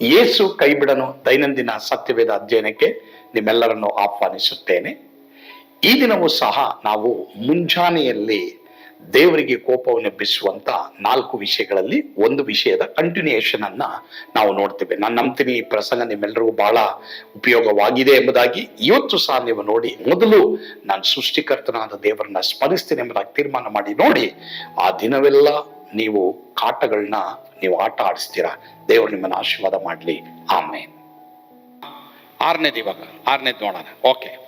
ಯೇಸು ಕೈಬಿಡನು ದೈನಂದಿನ ಸತ್ಯವೇದ ಅಧ್ಯಯನಕ್ಕೆ ನಿಮ್ಮೆಲ್ಲರನ್ನು ಆಹ್ವಾನಿಸುತ್ತೇನೆ. ಈ ದಿನವೂ ಸಹ ನಾವು ಮುಂಜಾನೆಯಲ್ಲಿ ದೇವರಿಗೆ ಕೋಪವನ್ನು ನಾಲ್ಕು ವಿಷಯಗಳಲ್ಲಿ ಒಂದು ವಿಷಯದ ಕಂಟಿನ್ಯೂಯೇಷನ್ ಅನ್ನ ನಾವು ನೋಡ್ತೇವೆ. ನಾನು ನಂಬ್ತೀನಿ ಈ ಪ್ರಸಂಗ ನಿಮ್ಮೆಲ್ಲರಿಗೂ ಬಹಳ ಉಪಯೋಗವಾಗಿದೆ ಎಂಬುದಾಗಿ ಇವತ್ತು ಸಹ ನೀವು ನೋಡಿ ಮೊದಲು ನಾನು ಸೃಷ್ಟಿಕರ್ತನಾದ ದೇವರನ್ನ ಸ್ಮರಿಸ್ತೇನೆ ಎಂಬುದಾಗಿ ತೀರ್ಮಾನ ಮಾಡಿ ನೋಡಿ. ಆ ದಿನವೆಲ್ಲ ನೀವು ಕಾಟಗಳನ್ನ ನೀವು ಆಟ ಆಡಿಸ್ತೀರಾ? ದೇವರು ನಿಮ್ಮನ್ನ ಆಶೀರ್ವಾದ ಮಾಡಲಿ. ಆಮೇನ್. ಆರನೇದು ಇವಾಗ. ಆರನೇದು ನೋಡೋಣ. ಓಕೆ.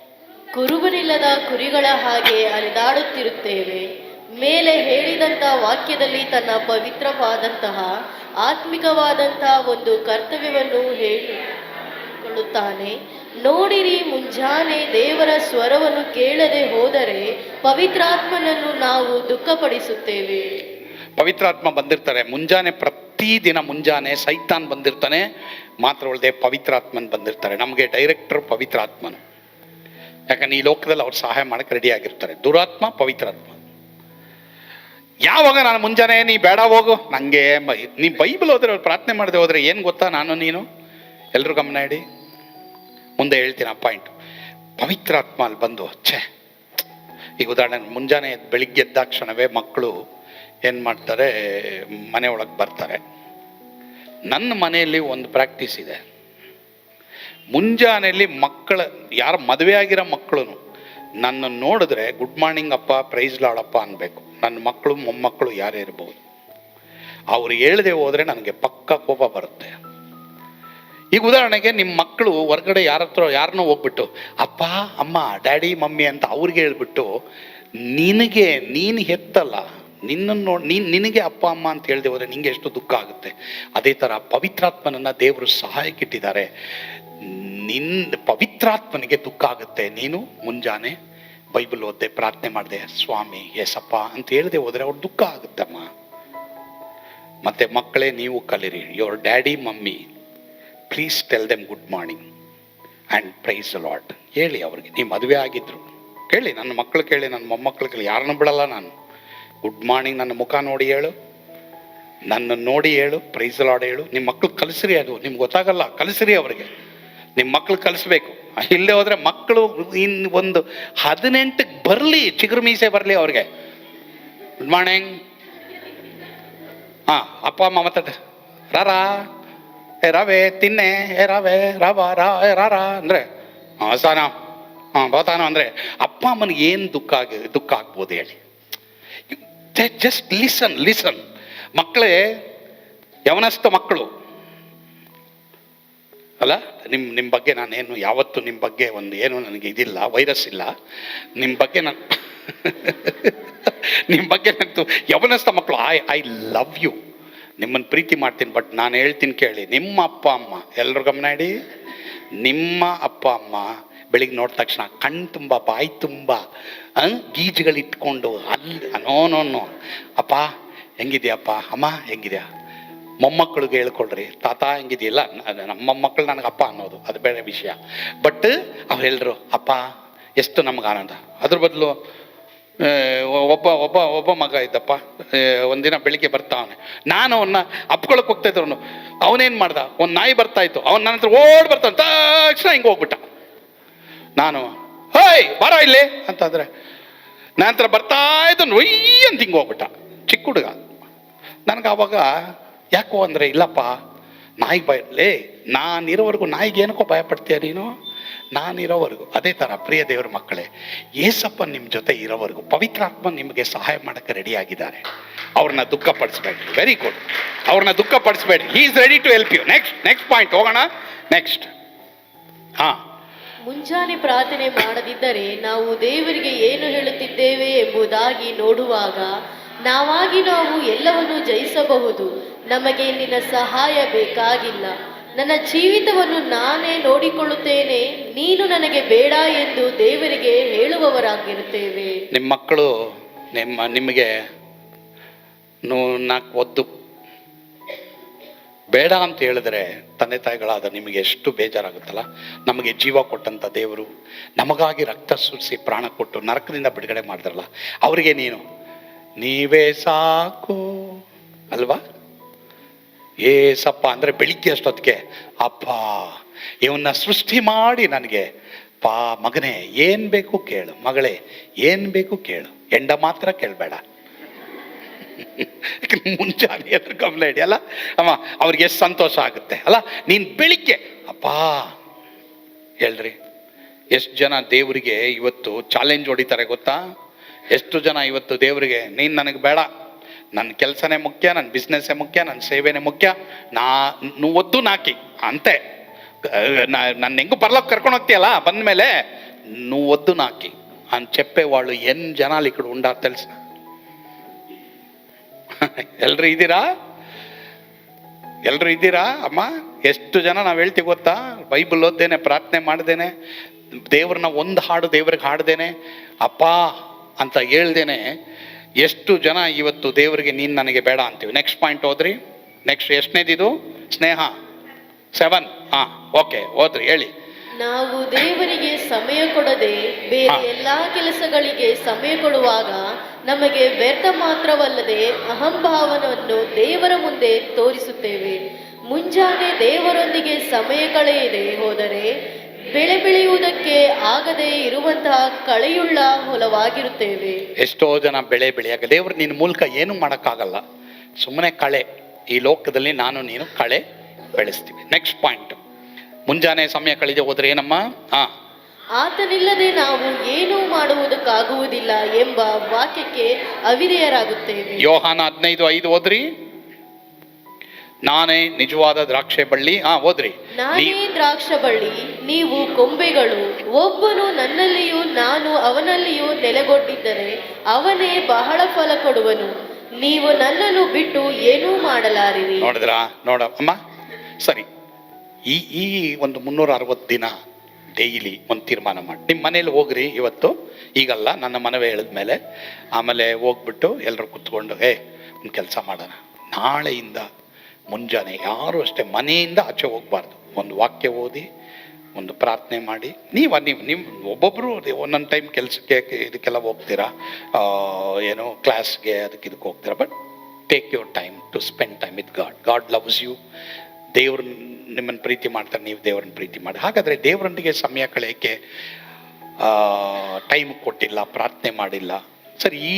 ಕುರುಬನಿಲ್ಲದ ಕುರಿಗಳ ಹಾಗೆ ಅಲೆದಾಡುತ್ತಿರುತ್ತೇವೆ. ಮೇಲೆ ಹೇಳಿದಂಥ ವಾಕ್ಯದಲ್ಲಿ ತನ್ನ ಪವಿತ್ರವಾದಂತಹ ಆತ್ಮಿಕವಾದಂತಹ ಒಂದು ಕರ್ತವ್ಯವನ್ನು ಹೇಳಿಕೊಳ್ಳುತ್ತಾನೆ. ನೋಡಿರಿ ಮುಂಜಾನೆ ದೇವರ ಸ್ವರವನ್ನು ಕೇಳದೆ ಹೋದರೆ ಪವಿತ್ರಾತ್ಮನನ್ನು ನಾವು ದುಃಖಪಡಿಸುತ್ತೇವೆ. ಪವಿತ್ರಾತ್ಮ ಬಂದಿರ್ತಾರೆ. ಮುಂಜಾನೆ ಪ್ರತಿದಿನ ಮುಂಜಾನೆ ಸೈತಾನ್ ಬಂದಿರ್ತಾನೆ. ಮಾತ್ರ ಉಳ್ದೆ ಪವಿತ್ರಾತ್ಮನ್ ಬಂದಿರ್ತಾರೆ. ನಮಗೆ ಡೈರೆಕ್ಟರ್ ಪವಿತ್ರಾತ್ಮನು. ಯಾಕಂದ್ರೆ ಈ ಲೋಕದಲ್ಲಿ ಅವ್ರು ಸಹಾಯ ಮಾಡಕ್ಕೆ ರೆಡಿ ಆಗಿರ್ತಾರೆ. ದುರಾತ್ಮ, ಪವಿತ್ರಾತ್ಮ. ಯಾವಾಗ ನಾನು ಮುಂಜಾನೆ, ನೀ ಬೇಡ ಹೋಗು. ನಂಗೆ ನೀ ಬೈಬಲ್ ಹೋದ್ರೆ ಅವ್ರು ಪ್ರಾರ್ಥನೆ ಮಾಡದೆ ಹೋದ್ರೆ ಏನು ಗೊತ್ತಾ ನಾನು ನೀನು? ಎಲ್ಲರೂ ಗಮನ ಇಡಿ. ಮುಂದೆ ಹೇಳ್ತೀನಿ ಆ ಪಾಯಿಂಟ್ ಪವಿತ್ರಾತ್ಮ ಅಲ್ಲಿ ಬಂದು, ಛೇ. ಈಗ ಉದಾಹರಣೆ ಮುಂಜಾನೆ ಬೆಳಿಗ್ಗೆ ಎದ್ದಾಕ್ಷಣವೇ ಮಕ್ಕಳು ಏನು ಮಾಡ್ತಾರೆ, ಮನೆ ಒಳಗೆ ಬರ್ತಾರೆ. ನನ್ನ ಮನೆಯಲ್ಲಿ ಒಂದು ಪ್ರಾಕ್ಟೀಸ್ ಇದೆ. ಮುಂಜಾನೆಯಲ್ಲಿ ಮಕ್ಕಳ, ಯಾರು ಮದುವೆ ಆಗಿರೋ ಮಕ್ಕಳು ನನ್ನ ನೋಡಿದ್ರೆ ಗುಡ್ ಮಾರ್ನಿಂಗ್ ಅಪ್ಪ ಪ್ರೈಸ್ ಲಾಡಪ್ಪ ಅನ್ಬೇಕು. ನನ್ನ ಮಕ್ಕಳು, ಮೊಮ್ಮಕ್ಕಳು ಯಾರೇ ಇರ್ಬೋದು. ಅವ್ರು ಹೇಳದೆ ಹೋದರೆ ನನಗೆ ಪಕ್ಕ ಕೋಪ ಬರುತ್ತೆ. ಈಗ ಉದಾಹರಣೆಗೆ ನಿಮ್ಮ ಮಕ್ಕಳು ಹೊರಗಡೆ ಯಾರ ಹತ್ರ ಯಾರನ್ನೋ ಹೋಗ್ಬಿಟ್ಟು, ಅಪ್ಪ, ಅಮ್ಮ, ಡ್ಯಾಡಿ, ಮಮ್ಮಿ ಅಂತ ಅವ್ರಿಗೆ ಹೇಳ್ಬಿಟ್ಟು, ನಿನಗೆ, ನೀನು ಹೆತ್ತಲ್ಲ ನಿನ್ನನ್ನು ನೋಡಿ ನೀನು ನಿನಗೆ ಅಪ್ಪ, ಅಮ್ಮ ಅಂತ ಹೇಳ್ದೆ ಹೋದ್ರೆ ನಿಂಗೆ ಎಷ್ಟು ದುಃಖ ಆಗುತ್ತೆ? ಅದೇ ಥರ ಪವಿತ್ರಾತ್ಮನನ್ನ ದೇವರು ಸಹಾಯಕ್ಕಿಟ್ಟಿದ್ದಾರೆ ನಿನ್ನ ಪವಿತ್ರಾತ್ಮನಿಗೆ ದುಃಖ ಆಗುತ್ತೆ. ನೀನು ಮುಂಜಾನೆ ಬೈಬಲ್ ಓದ್ದೆ, ಪ್ರಾರ್ಥನೆ ಮಾಡಿದೆ, ಸ್ವಾಮಿ ಎಸಪ್ಪ ಅಂತ ಹೇಳ್ದೆ ಹೋದ್ರೆ ಅವ್ರು ದುಃಖ ಆಗುತ್ತಮ್ಮ. ಮತ್ತೆ ಮಕ್ಕಳೇ, ನೀವು ಕಲಿರಿ. Your daddy mummy please tell them good morning and praise lord ಹೇಳಿ ಅವ್ರಿಗೆ. ನೀವು ಮದುವೆ ಆಗಿದ್ರು. ಕೇಳಿ, ನನ್ನ ಮಕ್ಕಳು ಕೇಳಿ, ನನ್ನ ಮೊಮ್ಮಕ್ಕಳು ಕೇಳಿ, ಯಾರನ್ನೂ ಬಿಡಲ್ಲ ನಾನು. ಗುಡ್ ಮಾರ್ನಿಂಗ್ ನನ್ನ ಮುಖ ನೋಡಿ ಹೇಳು. ನನ್ನ ನೋಡಿ ಹೇಳು ಪ್ರೈಸ್ ಲಾಡ್ ಹೇಳು. ನಿಮ್ಮ ಮಕ್ಳು ಕಲಿಸ್ರಿ ಅದು, ನಿಮ್ಗೆ ಗೊತ್ತಾಗಲ್ಲ, ಕಲಿಸ್ರಿ ಅವ್ರಿಗೆ. ನಿಮ್ಮ ಮಕ್ಳು ಕಲಿಸ್ಬೇಕು. ಇಲ್ಲೇ ಹೋದ್ರೆ ಮಕ್ಕಳು ಇನ್ ಒಂದು ಹದಿನೆಂಟಕ್ಕೆ ಬರಲಿ, ಚಿಗುರು ಮೀಸೆ ಬರಲಿ ಅವ್ರಿಗೆ. ಗುಡ್ ಮಾರ್ನಿಂಗ್ ಹಾಂ, ಅಪ್ಪ, ಅಮ್ಮ ಮಾತಾಡ ರಾರಾ, ಏ ರವೆ ತಿನ್ನೆ, ಏ ರವೆ, ರವ, ರಾ, ಏ ರಾರಾ ಅಂದರೆ ಹಾಂ ಸಾನ ಹಾಂ ಬೋತಾನ ಅಂದರೆ, ಅಪ್ಪ ಅಮ್ಮನಿಗೆ ಏನು ದುಃಖ ಆಗಿ, ದುಃಖ ಆಗ್ಬೋದು ಹೇಳಿ. ಜಸ್ಟ್ ಲಿಸನ್ ಲಿಸನ್ ಮಕ್ಕಳೇ, ಯವನಸ್ಥ ಮಕ್ಕಳು. ಅಲ್ಲ ನಿಮ್ಮ ನಿಮ್ಮ ಬಗ್ಗೆ ನಾನೇನು, ಯಾವತ್ತೂ ನಿಮ್ಮ ಬಗ್ಗೆ ಒಂದು ಏನು ನನಗೆ ಇದಿಲ್ಲ, ವೈರಸ್ ಇಲ್ಲ. ನಿಮ್ಮ ಬಗ್ಗೆ ನಾನು ನಿಮ್ಮ ಬಗ್ಗೆ ನಂತು ಯವನಸ್ಥ ಮಕ್ಕಳು. ಐ ಐ ಲವ್ ಯು ನಿಮ್ಮನ್ನು ಪ್ರೀತಿ ಮಾಡ್ತೀನಿ ಬಟ್ ನಾನು ಹೇಳ್ತೀನಿ ಕೇಳಿ, ನಿಮ್ಮ ಅಪ್ಪ, ಅಮ್ಮ ಎಲ್ಲರೂ ಗಮನ ಇಡಿ? ನಿಮ್ಮ ಅಪ್ಪ, ಅಮ್ಮ ಬೆಳಿಗ್ಗೆ ನೋಡಿದ ತಕ್ಷಣ ಕಣ್ಣು ತುಂಬ, ಬಾಯಿ ತುಂಬ ಗೀಜುಗಳಿಟ್ಕೊಂಡು ಅಲ್ಲಿ, ನೋ ನೋ ನೋ. ಅಪ್ಪ, ಹೆಂಗಿದ್ಯಪ್ಪ? ಅಮ್ಮ, ಹೆಂಗಿದ್ಯಾ? ಮೊಮ್ಮಕ್ಕಳಿಗೆ ಹೇಳ್ಕೊಳ್ರಿ ತಾತ ಹೆಂಗಿದೆಯಲ್ಲ ನಮ್ಮ ಮೊಮ್ಮಕ್ಕಳು ನನಗೆ ಅಪ್ಪ ಅನ್ನೋದು. ಅದು ಬೇರೆ ವಿಷಯ. ಬಟ್ ಅವರೆಲ್ಲರು ಅಪ್ಪ, ಎಷ್ಟು ನಮ್ಗೆ ಆನಂದ. ಅದ್ರ ಬದಲು ಒಬ್ಬ ಒಬ್ಬ ಒಬ್ಬ ಮಗ ಇದ್ದಪ್ಪ. ಒಂದಿನ ಬೆಳಿಗ್ಗೆ ಬರ್ತಾವನೆ. ನಾನು ಅವನ್ನ ಅಪ್ಕೊಳಕ್ಕೆ ಹೋಗ್ತಾ ಇದ್ದವನು. ಅವನೇನು ಮಾಡ್ದ? ಒಂದು ನಾಯಿ ಬರ್ತಾ ಇತ್ತು. ಅವ್ನು ನನ್ನ ಹತ್ರ ಓಡ್ ಬರ್ತಾನೆ. ತಕ್ಷಣ ಹಿಂಗೆ ಹೋಗ್ಬಿಟ್ಟ. ನಾನು, ಹೋಯ್, ಬರ ಇಲ್ಲಿ ಅಂತಂದ್ರೆ, ನಂತರ ಬರ್ತಾ ಇದ್ದನು ಒಯ್ಯ ಅಂತ ಹಿಂಗೆ ಹೋಗ್ಬಿಟ್ಟ. ಚಿಕ್ಕ ಹುಡುಗ. ನನಗೆ ಅವಾಗ, ಯಾಕೋ ಅಂದರೆ ಇಲ್ಲಪ್ಪ, ನಾಯಿಗೆ ಭಯ, ಲೇ, ನಾನಿರೋವರೆಗೂ ನಾಯಿಗೆ ಏನಕ್ಕೋ ಭಯಪಡ್ತೀಯ ನೀನು? ನಾನಿರೋವರೆಗೂ, ಅದೇ ಥರ ಪ್ರಿಯ ದೇವರ ಮಕ್ಕಳೇ, ಏಸಪ್ಪ ನಿಮ್ಮ ಜೊತೆ ಇರೋವರೆಗೂ ಪವಿತ್ರಾತ್ಮ ನಿಮಗೆ ಸಹಾಯ ಮಾಡೋಕ್ಕೆ ರೆಡಿ ಆಗಿದ್ದಾರೆ. ಅವ್ರನ್ನ ದುಃಖ ಪಡಿಸ್ಬೇಡ್ರಿ ವೆರಿ ಗುಡ್ ಅವ್ರನ್ನ ದುಃಖ ಪಡಿಸ್ಬೇಡ್ರಿ he is ready to help you next next point ಹೋಗೋಣ. ನೆಕ್ಸ್ಟ್ ಹಾಂ. ಮುಂಜಾನೆ ಪ್ರಾರ್ಥನೆ ಮಾಡದಿದ್ದರೆ ನಾವು ದೇವರಿಗೆ ಏನು ಹೇಳುತ್ತಿದ್ದೇವೆ ಎಂಬುದಾಗಿ ನೋಡುವಾಗ ನಾವಾಗಿ ನಾವು ಎಲ್ಲವನ್ನು ಜಯಿಸಬಹುದು. ನಮಗೆ ನಿನ್ನ ಸಹಾಯ ಬೇಕಾಗಿಲ್ಲ. ನನ್ನ ಜೀವಿತವನ್ನು ನಾನೇ ನೋಡಿಕೊಳ್ಳುತ್ತೇನೆ. ನೀನು ನನಗೆ ಬೇಡ ಎಂದು ದೇವರಿಗೆ ಹೇಳುವವರಾಗಿರುತ್ತೇವೆ. ನಿಮ್ಮ ಮಕ್ಕಳು ನಿಮ್ಮ ನಿಮಗೆ ನಾಲ್ಕು ಒದ್ದು ಬೇಡ ಅಂತ ಹೇಳಿದ್ರೆ ತಂದೆ ತಾಯಿಗಳಾದ ನಿಮಗೆ ಎಷ್ಟು ಬೇಜಾರಾಗುತ್ತಲ್ಲ? ನಮಗೆ ಜೀವ ಕೊಟ್ಟಂಥ ದೇವರು, ನಮಗಾಗಿ ರಕ್ತ ಸುರಿಸಿ ಪ್ರಾಣ ಕೊಟ್ಟು ನರಕದಿಂದ ಬಿಡುಗಡೆ ಮಾಡಿದ್ರಲ್ಲ, ಅವರಿಗೆ ನೀನು, ನೀವೇ ಸಾಕು, ಅಲ್ವಾ? ಏಸಪ್ಪ ಅಂದರೆ ಬೆಳಿಗ್ಗೆ ಅಷ್ಟೊತ್ತಿಗೆ, ಅಪ್ಪ, ಇವನ್ನ ಸೃಷ್ಟಿ ಮಾಡಿ ನನಗೆ. ಪಾ ಮಗನೇ, ಏನು ಬೇಕು ಕೇಳು. ಮಗಳೇ, ಏನು ಬೇಕು ಕೇಳು. ಎಂಡ ಮಾತ್ರ ಕೇಳಬೇಡ. ಮುಂಜಾನೆ ಅದ್ರ ಗಮನ ಇಡಿ ಅಲ್ಲ ಅಮ್ಮ ಅವ್ರಿಗೆ ಎಷ್ಟು ಸಂತೋಷ ಆಗುತ್ತೆ ಅಲ್ಲ ನೀನು ಬೆಳಿಗ್ಗೆ ಅಪ್ಪ ಹೇಳ್ರಿ ಎಷ್ಟು ಜನ ದೇವರಿಗೆ ಇವತ್ತು ಚಾಲೆಂಜ್ ಹೊಡಿತಾರೆ ಗೊತ್ತಾ ಎಷ್ಟು ಜನ ಇವತ್ತು ದೇವರಿಗೆ ನೀನು ನನಗೆ ಬೇಡ ನನ್ನ ಕೆಲಸನೇ ಮುಖ್ಯ ನನ್ನ ಬಿಸ್ನೆಸ್ಸೇ ಮುಖ್ಯ ನನ್ನ ಸೇವೆನೇ ಮುಖ್ಯ ನಾ ನೀವು ಒದ್ದು ನಾಕಿ ಅಂತೆ ನನ್ನ ಹೆಂಗು ಬರ್ಲಕ್ಕೆ ಕರ್ಕೊಂಡು ಹೋಗ್ತೀಯಲ್ಲ ಬಂದಮೇಲೆ నువ్వు వద్దు నాకి అని చెప్పేవాళ్ళు ఎన్ని జనాలు ఇక్కడ ఉండారు తెలుసా ಎಲ್ರು ಇದ್ದೀರಾ? ಎಲ್ಲರೂ ಇದ್ದೀರಾ? ಅಮ್ಮ, ಎಷ್ಟು ಜನ ನಾವು ಹೇಳ್ತೀವಿ ಗೊತ್ತಾ? ಬೈಬಲ್ ಓದ್ದೇನೆ ಪ್ರಾರ್ಥನೆ ಮಾಡ್ದೇನೆ ದೇವ್ರನ್ನ ಒಂದು ಹಾಡು ದೇವ್ರಿಗೆ ಹಾಡ್ದೇನೆ ಅಪ್ಪ ಅಂತ ಹೇಳ್ದೇನೆ ಎಷ್ಟು ಜನ ಇವತ್ತು ದೇವರಿಗೆ ನೀನು ನನಗೆ ಬೇಡ ಅಂತೀವಿ. ನೆಕ್ಸ್ಟ್ ಪಾಯಿಂಟ್ ಹೋದ್ರಿ ನೆಕ್ಸ್ಟ್ ಎಷ್ಟನೇದಿದು? ಸ್ನೇಹ. ಸೆವೆನ್ ಹಾಂ ಓಕೆ ಹೋದ್ರಿ ಹೇಳಿ. ನಾವು ದೇವರಿಗೆ ಸಮಯ ಕೊಡದೆ ಬೇರೆ. ಎಲ್ಲಾ ಕೆಲಸಗಳಿಗೆ ಸಮಯ ಕೊಡುವಾಗ ನಮಗೆ ವ್ಯರ್ಥ ಮಾತ್ರವಲ್ಲದೆ ಅಹಂಭಾವನವನ್ನು ದೇವರ ಮುಂದೆ ತೋರಿಸುತ್ತೇವೆ. ಮುಂಜಾನೆ ದೇವರೊಂದಿಗೆ ಸಮಯ ಕಳೆಯದೆ ಹೋದರೆ ಬೆಳೆ ಬೆಳೆಯುವುದಕ್ಕೆ ಆಗದೆ ಇರುವಂತಹ ಕಳೆಯುಳ್ಳ ಹೊಲವಾಗಿರುತ್ತೇವೆ. ಎಷ್ಟೋ ಜನ ಬೆಳೆ ಬೆಳೆಯಾಗ ದೇವರು ನಿನ್ನ ಮೂಲಕ ಏನು ಮಾಡೋಕ್ಕಾಗಲ್ಲ. ಸುಮ್ಮನೆ ಕಳೆ ಈ ಲೋಕದಲ್ಲಿ ನಾನು ನೀನು ಕಳೆ ಬೆಳೆಸ್ತೀವಿ. ನೆಕ್ಸ್ಟ್ ಪಾಯಿಂಟ್ ಮುಂಜಾನೆ ಸಮಯ ಕಳೆದು ಹೋದ್ರೆ ಏನಮ್ಮ? ಹಾ ಆತನಿಲ್ಲದೆ ನಾವು ಏನೂ ಮಾಡುವುದಕ್ಕಾಗುವುದಿಲ್ಲ ಎಂಬ ವಾಕ್ಯಕ್ಕೆ ಅವಿಧೇಯರಾಗುತ್ತೇವೆ. ಯೋಹಾನ ಹದಿನೈದು ಐದು ಓದ್ರಿ. ನಾನೇ ನಿಜವಾದ ದ್ರಾಕ್ಷೆ ಬಳ್ಳಿ. ಹಾ ಓದ್ರಿ. ನಾನೇ ದ್ರಾಕ್ಷ ಬಳ್ಳಿ ನೀವು ಕೊಂಬೆಗಳು. ಒಬ್ಬನು ನನ್ನಲ್ಲಿಯೂ ನಾನು ಅವನಲ್ಲಿಯೂ ನೆಲೆಗೊಂಡಿದ್ದರೆ ಅವನೇ ಬಹಳ ಫಲ ಕೊಡುವನು. ನೀವು ನನ್ನನ್ನು ಬಿಟ್ಟು ಏನೂ ಮಾಡಲಾರಿರಿ. ನೋಡಿದ್ರಾ? ನೋಡಮ್ಮ ಸರಿ. ಈ ಈ ಒಂದು ಮುನ್ನೂರ ಅರವತ್ತು ದಿನ ಡೈಲಿ ಒಂದು ತೀರ್ಮಾನ ಮಾಡಿ. ನಿಮ್ಮ ಮನೇಲಿ ಹೋಗ್ರಿ ಇವತ್ತು. ಈಗಲ್ಲ, ನನ್ನ ಮನವೇ ಹೇಳಿದ್ಮೇಲೆ ಆಮೇಲೆ ಹೋಗ್ಬಿಟ್ಟು ಎಲ್ಲರೂ ಕುತ್ಕೊಂಡು ಏ ಒಂದು ಕೆಲಸ ಮಾಡೋಣ. ನಾಳೆಯಿಂದ ಮುಂಜಾನೆ ಯಾರು ಅಷ್ಟೇ ಮನೆಯಿಂದ ಆಚೆ ಹೋಗ್ಬಾರ್ದು. ಒಂದು ವಾಕ್ಯ ಓದಿ, ಒಂದು ಪ್ರಾರ್ಥನೆ ಮಾಡಿ. ನೀವು ನೀವು ನಿಮ್ಮ ಒಬ್ಬೊಬ್ಬರು ಒಂದೊಂದು ಟೈಮ್ ಕೆಲಸಕ್ಕೆ ಇದಕ್ಕೆಲ್ಲ ಹೋಗ್ತೀರಾ? ಏನು ಕ್ಲಾಸ್ಗೆ ಅದಕ್ಕೆ ಇದಕ್ಕೆ ಹೋಗ್ತೀರಾ? But take your time to spend time with God God loves you ದೇವ್ರ ನಿಮ್ಮನ್ನು ಪ್ರೀತಿ ಮಾಡ್ತಾರೆ, ನೀವು ದೇವರನ್ನ ಪ್ರೀತಿ ಮಾಡಿ. ಹಾಗಾದರೆ ದೇವರೊಂದಿಗೆ ಸಮಯ ಕಳೆಯೋಕ್ಕೆ ಟೈಮ್ ಕೊಟ್ಟಿಲ್ಲ, ಪ್ರಾರ್ಥನೆ ಮಾಡಿಲ್ಲ. ಸರಿ, ಈ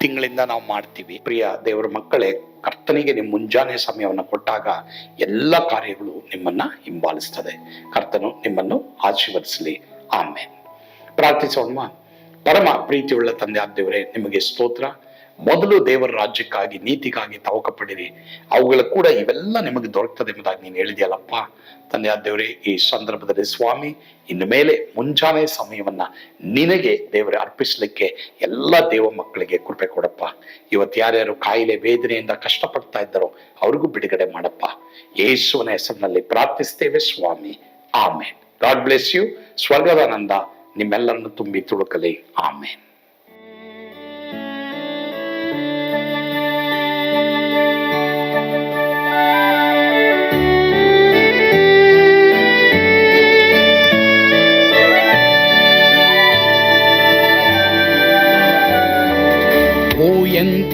ತಿಂಗಳಿಂದ ನಾವು ಮಾಡ್ತೀವಿ. ಪ್ರಿಯ ದೇವರ ಮಕ್ಕಳೇ, ಕರ್ತನಿಗೆ ನಿಮ್ಮ ಮುಂಜಾನೆ ಸಮಯವನ್ನು ಕೊಟ್ಟಾಗ ಎಲ್ಲ ಕಾರ್ಯಗಳು ನಿಮ್ಮನ್ನ ಹಿಂಬಾಲಿಸ್ತದೆ. ಕರ್ತನು ನಿಮ್ಮನ್ನು ಆಶೀರ್ವದಿಸಲಿ. ಆಮೇಲೆ ಪ್ರಾರ್ಥಿಸೋಣ ಪರಮ ಪ್ರೀತಿಯುಳ್ಳ ತಂದೆ ಆದ ದೇವರೇ, ನಿಮಗೆ ಸ್ತೋತ್ರ. ಮೊದಲು ದೇವರ ರಾಜ್ಯಕ್ಕಾಗಿ, ನೀತಿಗಾಗಿ ತವಕ ಪಡಿರಿ ಅವುಗಳ ಕೂಡ ಇವೆಲ್ಲ ನಿಮಗೆ ದೊರಕ್ತದೆ ಎಂಬುದಾಗಿ ನೀನು ಹೇಳಿದೆಯಲ್ಲಪ್ಪ. ತಂದೆ ದೇವರೇ, ಈ ಸಂದರ್ಭದಲ್ಲಿ ಸ್ವಾಮಿ, ಇನ್ನು ಮೇಲೆ ಮುಂಜಾನೆ ಸಮಯವನ್ನ ನಿನಗೆ ದೇವರೇ ಅರ್ಪಿಸಲಿಕ್ಕೆ ಎಲ್ಲ ದೇವ ಮಕ್ಕಳಿಗೆ ಕೃಪೆ ಕೊಡಪ್ಪ. ಇವತ್ತು ಯಾರ್ಯಾರು ಕಾಯಿಲೆ, ವೇದನೆಯಿಂದ ಕಷ್ಟಪಡ್ತಾ ಇದ್ದಾರೋ ಅವ್ರಿಗೂ ಬಿಡುಗಡೆ ಮಾಡಪ್ಪ. ಯೇಸುವನ ಹೆಸರಿನಲ್ಲಿ ಪ್ರಾರ್ಥಿಸ್ತೇವೆ ಸ್ವಾಮಿ. ಆಮೇನ್. God bless you. ಸ್ವರ್ಗದಾನಂದ ನಿಮ್ಮೆಲ್ಲರನ್ನು ತುಂಬಿ ತುಳುಕಲಿ. ಆಮೇನ್.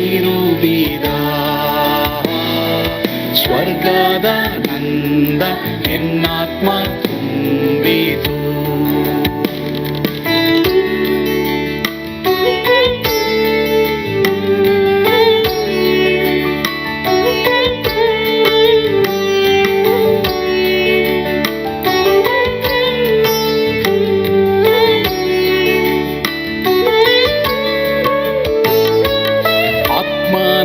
ತಿರುಗಿದ ಸ್ವರ್ಗದ ನಂದ ಎನ್ನಾತ್ಮ ತುಂಬಿತು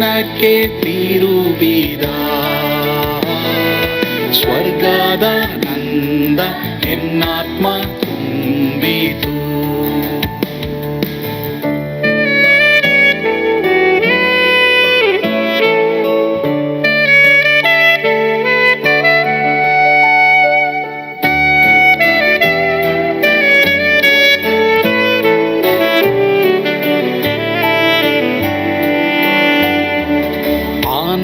ದಿನಕ್ಕೆ ತಿರುಗಿದ ಸ್ವರ್ಗದ ನಂದ ಎನ್ನಾತ್ಮ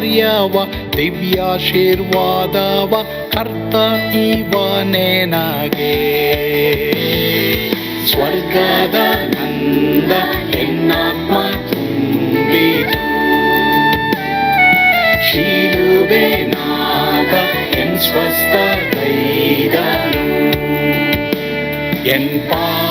ಐಶ್ವರ್ಯವ ದಿವ್ಯಾಶೀರ್ವಾದವ ಕರ್ತ ಇವನೇ ನಗೆ ಸ್ವರ್ಗದ ನಂದ ಎನ್ನಾತ್ಮ ತುಂಬಿತು ಶಿಲುಬೆನಾಗ ಎನ್ ಸ್ವಸ್ಥ ಕೈದನು ಎನ್ ಪಾಪ